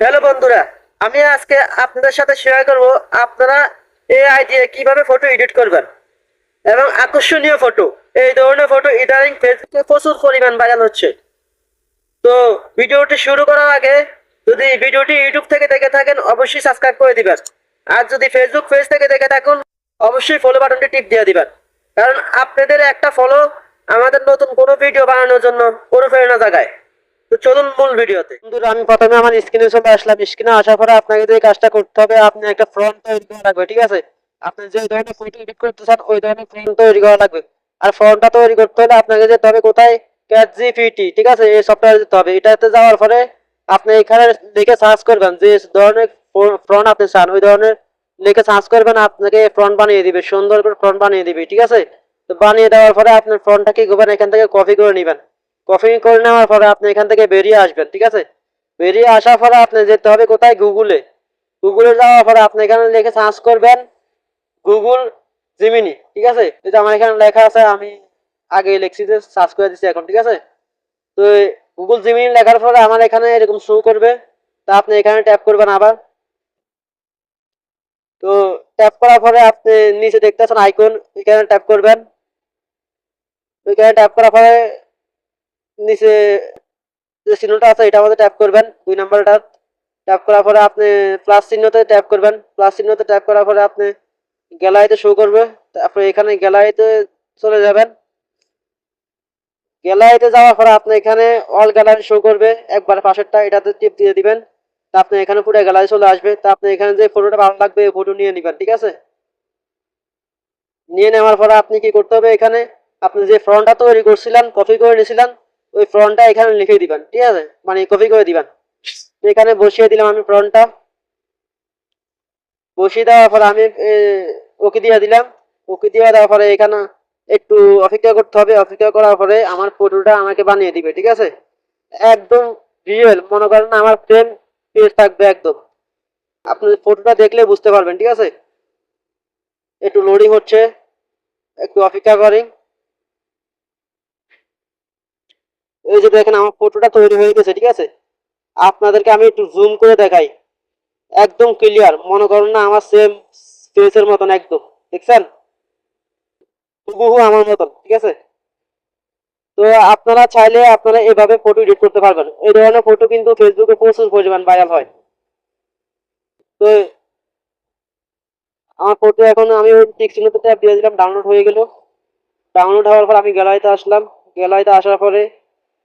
Hello বন্ধুরা, আমি আজকে আপনাদের সাথে শেয়ার করব আপনারা এই আইডিয়া কীভাবে ফটো এডিট করবেন। এবং আকর্ষণীয় ফটো এই ধরনের ফটো ইদানিং ফেসবুকে প্রচুর পরিমাণ ভাইরাল হচ্ছে। তো ভিডিওটি শুরু করার আগে যদি ভিডিওটি ইউটিউব থেকে দেখে থাকেন, অবশ্যই সাবস্ক্রাইব করে দিবেন। আর যদি ফেসবুক পেজ থেকে দেখে থাকুন, অবশ্যই ফলো বাটনটি টিপ দিয়ে দিবেন। কারণ আপনাদের একটা ফলো আমাদের নতুন কোনো ভিডিও বানানোর জন্য অনুপ্রেরণা জাগায়। চলুন মূল ভিডিওতে। বন্ধুরা, আমি প্রথমে আমার স্ক্রিনে চলে আসলাম। স্ক্রিনে আসার পরে আপনাকে যে কাজটা করতে হবে, আপনি একটা ফ্রন্ট তৈরি করা লাগবে, ঠিক আছে? আপনি যে ধরনের ফটো এডিট করতে চান, ওই ধরনের ফ্রন্ট তৈরি করা লাগবে। আর তৈরি করতে হলে আপনাকে যেতে হবে কোথায়? ক্যাট জিপিটি ঠিক আছে? এই সফটওয়্যার যেতে হবে। এটাতে যাওয়ার পরে আপনি এখানে লিখে সার্চ করবেন। যে ধরনের ফ্রন্ট আপনি চান, ওই ধরনের লিখে সার্চ করবেন, আপনাকে ফ্রন্ট বানিয়ে দিবে, সুন্দর করে ফ্রন্ট বানিয়ে দিবে, ঠিক আছে? তো বানিয়ে দেওয়ার পরে আপনার ফ্রন্টটা কি এখান থেকে কপি করে নেবেন। কপি করে নেওয়ার পরে আপনি এখান থেকে বেরিয়ে আসবেন, ঠিক আছে? বেরিয়ে আসার পরে আপনি যেতে হবে কোথায়? গুগলে গুগলে যাওয়ার পরে আপনি এখানে লিখে সার্চ করবেন গুগল জিমিনি ঠিক আছে? যে আমার এখানে লেখা আছে, আমি আগে লিখছি যে সার্চ করে দিচ্ছি এখন, ঠিক আছে? তো গুগল জিমিনি লেখার পরে আমার এখানে এরকম শো করবে, তা আপনি এখানে ট্যাপ করবেন আবার। তো ট্যাপ করার পরে আপনি নিচে দেখতে আইকন এখানে ট্যাপ করবেন। এখানে ট্যাপ করার পরে নিচে যে চিহ্নটা আছে, এটা মধ্যে ট্যাপ করবেন, দুই নাম্বারটা ট্যাপ করার পরে আপনি প্লাস চিহ্নতে ট্যাপ করবেন। প্লাস চিহ্নতে ট্যাপ করার পরে আপনি গ্যালারিতে শো করবে। তারপরে এখানে গ্যালারিতে চলে যাবেন। গ্যালারিতে যাওয়ার পরে আপনি এখানে অল গ্যালারি শো করবে। একবার পাশেরটা এটাতে টিপ দিয়ে দিবেন। তা আপনি এখানে পুরো গ্যালারি চলে আসবে। তা আপনি এখানে যে ফটোটা ভালো লাগবে এই ফটো নিয়ে নেবেন, ঠিক আছে? নিয়ে নেওয়ার পরে আপনি কি করতে হবে এখানে? আপনি যে ফ্রন্টটা তৈরি করছিলেন কপি করে নিয়েছিলেন ওই ফ্রন্টটা এখানে লিখে দিবেন, ঠিক আছে? মানে কপি করে দিবেন। এখানে বসিয়ে দিলাম আমি ফ্রন্টটা। বসিয়ে দেওয়ার পরে আমি ওকে দিয়ে দিলাম। ওকে দিয়ে দেওয়ার পরে এখানে একটু অপেক্ষা করতে হবে। অপেক্ষা করার পরে আমার ফটোটা আমাকে বানিয়ে দিবে, ঠিক আছে? একদম রিয়েল মনে করেন আমার ফ্রেম পেজ থাকবে একদম। আপনি ফটোটা দেখলে বুঝতে পারবেন, ঠিক আছে? একটু লোডিং হচ্ছে। একটু অপেক্ষা করেন। এই যে দেখেন, আমার ফটোটা তৈরি হয়ে গেছে, ঠিক আছে? আপনাদেরকে আমি একটু জুম করে দেখাই। একদম ক্লিয়ার মনে করেন না, আমার সেম ফেসের মতন একদম, দেখছেন? হুবহু আমার মতন, ঠিক আছে? তো আপনারা চাইলে আপনারা এভাবে ফটো এডিট করতে পারবেন। এই ধরনের ফটো কিন্তু ফেসবুকে প্রচুর পরিমাণ ভাইরাল হয়। তো আমার ফটো এখন আমি ওই টিক চিহ্নতে ট্যাপ দিয়ে দিলাম ডাউনলোড হয়ে গেল। ডাউনলোড হওয়ার পর আমি গ্যালারিতে আসলাম। গ্যালারিতে আসার পরে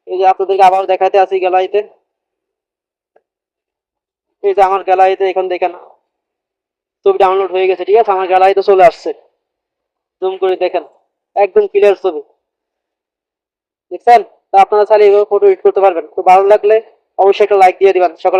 এই যে আপনাদেরকে আবার দেখাতে আসি গ্যালারিতে। এই যে আমার গ্যালারিতে এখন দেখেন, ছবি ডাউনলোড হয়ে গেছে, ঠিক আছে? আমার গ্যালারিতে চলে আসছে। জুম করে দেখেন, একদম ক্লিয়ার ছবি। দেখছেন? তা আপনারা চাইলে এইভাবে ফটো এডিট করতে পারবেন। তো ভালো লাগলে অবশ্যই একটা লাইক দিয়ে দিবেন। সকল